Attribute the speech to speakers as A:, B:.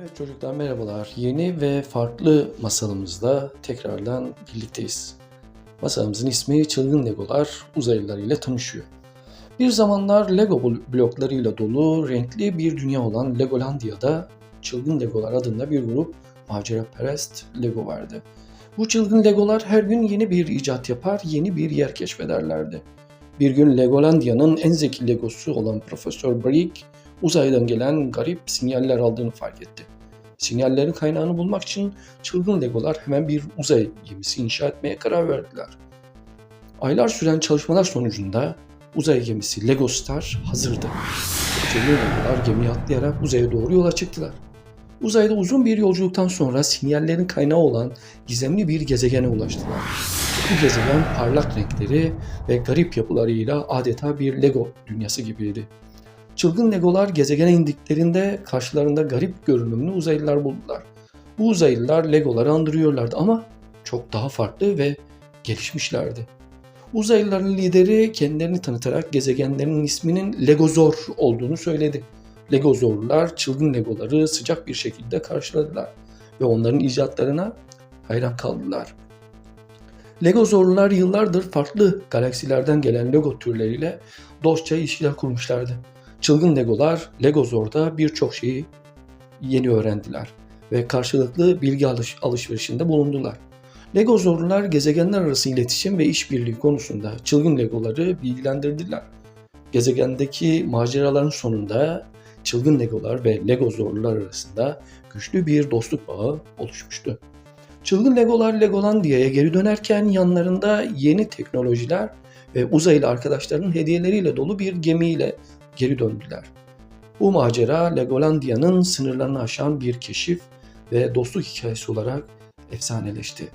A: Evet çocuklar merhabalar. Yeni ve farklı masalımızda tekrardan birlikteyiz. Masalımızın ismi Çılgın Legolar uzaylılar ile tanışıyor. Bir zamanlar Lego bl- bloklarıyla dolu renkli bir dünya olan Legolandia'da Çılgın Legolar adında bir grup maceraperest Lego vardı. Bu çılgın Legolar her gün yeni bir icat yapar, yeni bir yer keşfederlerdi. Bir gün Legolandia'nın en zeki Legosu olan Profesör Brick uzaydan gelen garip sinyaller aldığını fark etti. Sinyallerin kaynağını bulmak için çılgın Legolar hemen bir uzay gemisi inşa etmeye karar verdiler. Aylar süren çalışmalar sonucunda uzay gemisi Lego Star hazırdı. Çılgın Legolar gemiye atlayarak uzaya doğru yola çıktılar. Uzayda uzun bir yolculuktan sonra sinyallerin kaynağı olan gizemli bir gezegene ulaştılar. Bu gezegen parlak renkleri ve garip yapılarıyla adeta bir Lego dünyası gibiydi. Çılgın Legolar gezegene indiklerinde karşılarında garip görünümlü uzaylılar buldular. Bu uzaylılar Legoları andırıyorlardı ama çok daha farklı ve gelişmişlerdi. Uzaylıların lideri kendilerini tanıtarak gezegenlerinin isminin Legozor olduğunu söyledi. Legozorlular çılgın Legoları sıcak bir şekilde karşıladılar ve onların icatlarına hayran kaldılar. Legozorlular yıllardır farklı galaksilerden gelen Lego türleriyle dostça ilişkiler kurmuşlardı. Çılgın Legolar Legozor'da birçok şeyi yeni öğrendiler ve karşılıklı bilgi alış- alışverişinde bulundular. Legozorlular gezegenler arası iletişim ve işbirliği konusunda çılgın Legoları bilgilendirdiler. Gezegendeki maceraların sonunda çılgın Legolar ve Legozorlular arasında güçlü bir dostluk bağı oluşmuştu. Çılgın Legolar Legolandia'ya geri dönerken yanlarında yeni teknolojiler ve uzaylı arkadaşlarının hediyeleriyle dolu bir gemiyle geri döndüler. Bu macera Legolandia'nın sınırlarını aşan bir keşif ve dostluk hikayesi olarak efsaneleşti.